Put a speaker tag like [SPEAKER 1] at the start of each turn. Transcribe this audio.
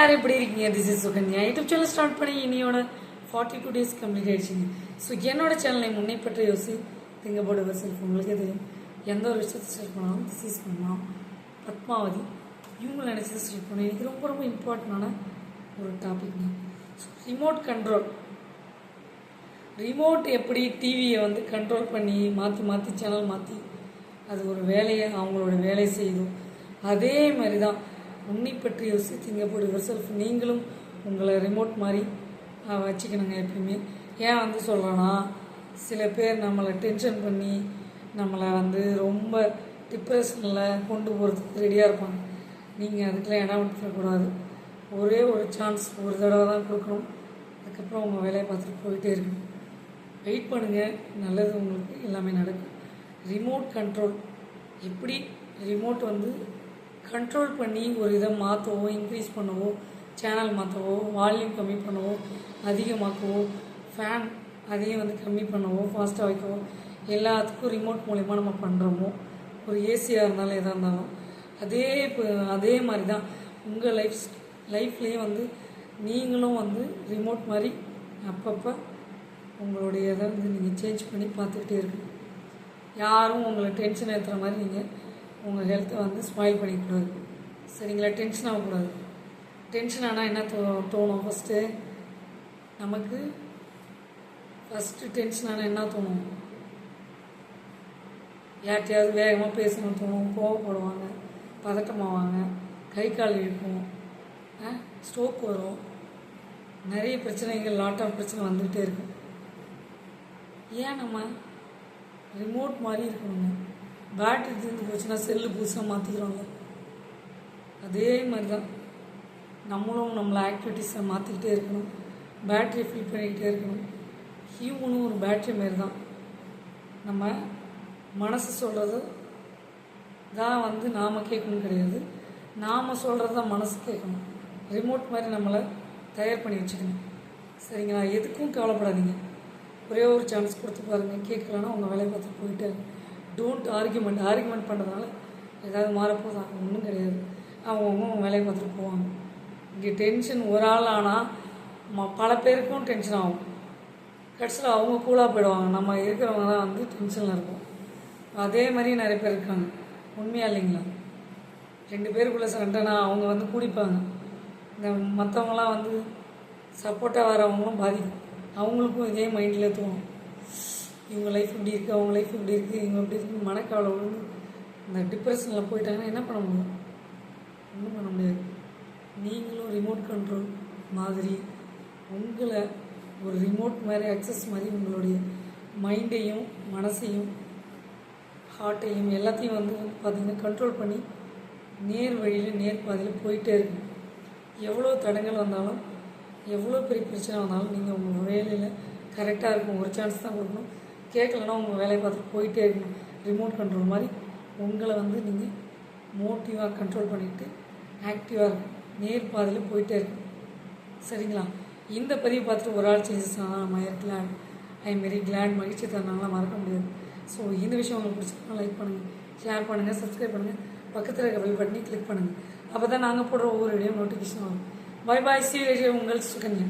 [SPEAKER 1] எல்லாரும் எப்படி இருக்கீங்க? This is Sukanya. YouTube channel start பண்ணி இனியோட ஃபார்ட்டி டூ டேஸ் கம்ப்ளீட் ஆயிடுச்சுங்க. ஸோ என்னோட சேனலை முன்னே பற்றி யோசி திங்க போர்டு செல்ஃப் உங்களுக்கே தெரியும். எந்த ஒரு விஷயத்தை ஸ்டார்ட் பண்ணாலும் திஸ் இஸ் பண்ணலாம் பத்மாவதி இவங்க நினச்சதை ஸ்டார்ட் பண்ணி. இது ரொம்ப ரொம்ப இம்பார்ட்டண்டான ஒரு டாபிக்ங்க ரிமோட் கண்ட்ரோல் ரிமோட் எப்படி டிவியை வந்து கண்ட்ரோல் பண்ணி மாற்றி மாற்றி சேனல் மாற்றி அது ஒரு வேலையை அவங்களோட வேலையை செய்யும் அதே மாதிரி தான் உன்னை பற்றி யோசி திங்கப்போடு யுவர் செல்ஃப் நீங்களும் உங்களை ரிமோட் மாதிரி வச்சுக்கணுங்க எப்பயுமே. ஏன் வந்து சொல்கிறேன்னா சில பேர் நம்மளை டென்ஷன் பண்ணி நம்மளை வந்து ரொம்ப டிப்ரெஷனில் கொண்டு போகிறதுக்கு ரெடியாக இருப்பாங்க. நீங்கள் அதுக்கெலாம் இடம் விட்டுறக்கூடாது ஒரே ஒரு சான்ஸ் ஒரு தடவை தான் கொடுக்கணும். அதுக்கப்புறம் உங்கள் வேலையை பார்த்துட்டு போயிட்டே இருக்கணும் வெயிட் பண்ணுங்கள் நல்லது உங்களுக்கு எல்லாமே நடக்கும். ரிமோட் கண்ட்ரோல் எப்படி ரிமோட் வந்து கண்ட்ரோல் பண்ணி ஒரு இதை மாற்றவோ இன்க்ரீஸ் பண்ணவோ சேனல் மாற்றவோ வால்யூம் கம்மி பண்ணவோ அதிகமாக்கவோ ஃபேன் அதையும் வந்து கம்மி பண்ணவோ ஃபாஸ்ட்டாக வைக்கவோ எல்லாத்துக்கும் ரிமோட் மூலிமா நம்ம பண்ணுறோமோ ஒரு ஏசியாக இருந்தாலும் எதாக இருந்தாலும் அதே இப்போ அதே மாதிரி தான் உங்கள் லைஃப் லைஃப்லேயும் வந்து நீங்களும் வந்து ரிமோட் மாதிரி அப்பப்போ உங்களுடைய இதை வந்து நீங்கள் சேஞ்ச் பண்ணி பார்த்துக்கிட்டே இருக்கணும். யாரும் உங்களை டென்ஷன் ஏற்றுற மாதிரி நீங்கள் உங்கள் ஹெல்த்தை வந்து ஸ்மைல் பண்ணிக்கூடாது சரிங்களா? டென்ஷன் ஆகக்கூடாது. டென்ஷன் ஆனால் என்ன தோ தோணும்? ஃபஸ்ட்டு நமக்கு ஃபஸ்ட்டு டென்ஷன் ஆனால் என்ன தோணும்? யார்கிட்டையாவது வேகமாக பேசணும் தோணும். கோவப்படுவாங்க பதட்டமாவாங்க கை கால் இழுக்கும் ஸ்ட்ரோக் வரும். நிறைய பிரச்சனைகள் லாட் ஆஃப் பிரச்சனை வந்துகிட்டே இருக்கும். ஏன் நம்ம ரிமோட் மாதிரி இருக்கணுங்க? பேட்டரி தீர்ந்து போச்சுன்னா செல்லு புதுசாக மாற்றிக்கிறாங்க அதே மாதிரி தான் நம்மளும் நம்மளை ஆக்டிவிட்டீஸை மாற்றிக்கிட்டே இருக்கணும். பேட்டரி ஃபில் பண்ணிக்கிட்டே இருக்கணும். ஹியூமனும் ஒரு பேட்டரி மாரி தான் நம்ம மனசு சொல்கிறது தான் வந்து நாம் கேட்கணும் கிடையாது. நாம் சொல்கிறது தான் மனசு கேட்கணும். ரிமோட் மாதிரி நம்மளை தயார் பண்ணி வச்சுக்கணும். சரிங்களா? எதுக்கும் கவலைப்படாதீங்க. ஒரே ஒரு சான்ஸ் கொடுத்து பாருங்கள் கேட்கலன்னா உங்கள் வேலையை பார்த்துட்டு போயிட்டே டோன்ட் ஆர்கியூமெண்ட் ஆர்கியூமெண்ட் பண்ணுறதுனால ஏதாவது மாறப்போதா ஒன்றும் கிடையாது. அவங்கவுங்க அவங்க வேலையை பார்த்துட்டு போவாங்க. இங்கே டென்ஷன் ஒரு ஆள் ஆனால் ம பல பேருக்கும் டென்ஷன் ஆகும். கடைசியில் அவங்க கூலாக போயிடுவாங்க. நம்ம இருக்கிறவங்க தான் வந்து டென்ஷனில் இருக்கும் அதே மாதிரி நிறைய பேர் இருக்காங்க. உண்மையாக இல்லைங்களா? ரெண்டு பேருக்குள்ளே சண்டைனா அவங்க வந்து கூடிப்பாங்க. இந்த மற்றவங்களாம் வந்து சப்போர்ட்டாக வரவங்களும் பாதிக்கும். அவங்களுக்கும் இதே மைண்டில் தோணும். இவங்க லைஃப் இப்படி இருக்குது அவங்க லைஃப் இப்படி இருக்குது இவங்க இப்படி இருக்குது மனக்கவலை இந்த டிப்ரெஷனில் போயிட்டாங்கன்னா என்ன பண்ண முடியும்? ஒன்றும் பண்ண முடியாது. நீங்களும் ரிமோட் கண்ட்ரோல் மாதிரி உங்களை ஒரு ரிமோட் மாதிரி அக்சஸ் மாதிரி உங்களுடைய மைண்டையும் மனசையும் ஹார்ட்டையும் எல்லாத்தையும் வந்து பார்த்திங்கன்னா கண்ட்ரோல் பண்ணி நேர் வழியில் நேர் பாதையில் போயிட்டே இருக்கும் எவ்வளோ தடங்கள் வந்தாலும் எவ்வளோ பெரிய பிரச்சனை வந்தாலும் நீங்கள் உங்கள் வேலையில் கரெக்டாக இருக்கும். ஒரு சான்ஸ் தான் கொடுக்கணும். கேட்கலன்னா உங்கள் வேலையை பார்த்துட்டு போயிட்டே இருக்கணும். ரிமோட் கண்ட்ரோல் மாதிரி உங்களை வந்து நீங்கள் மோட்டிவாக கண்ட்ரோல் பண்ணிவிட்டு ஆக்டிவாக இருக்கும் நேர் பாதையில் போயிட்டே இருக்கணும். சரிங்களா? இந்த பதிவு பார்த்துட்டு ஒரு ஆள் சேஞ்சஸ் ஆனால் நம்ம I glad I very glad மகிழ்ச்சி தரனாலாம் மறக்க முடியாது. ஸோ இந்த விஷயம் உங்களுக்கு பிடிச்சிருந்தா லைக் பண்ணுங்கள் ஷேர் பண்ணுங்கள் சப்ஸ்கிரைப் பண்ணுங்கள் பக்கத்தில் இருக்க பெல் பட்டனி கிளிக் பண்ணுங்கள் அப்போ தான் நாங்கள் போடுற ஒவ்வொரு வீடியோ நோட்டிஃபிகேஷன் வரும். பை பாய் சி உங்கள் சுகன்யா.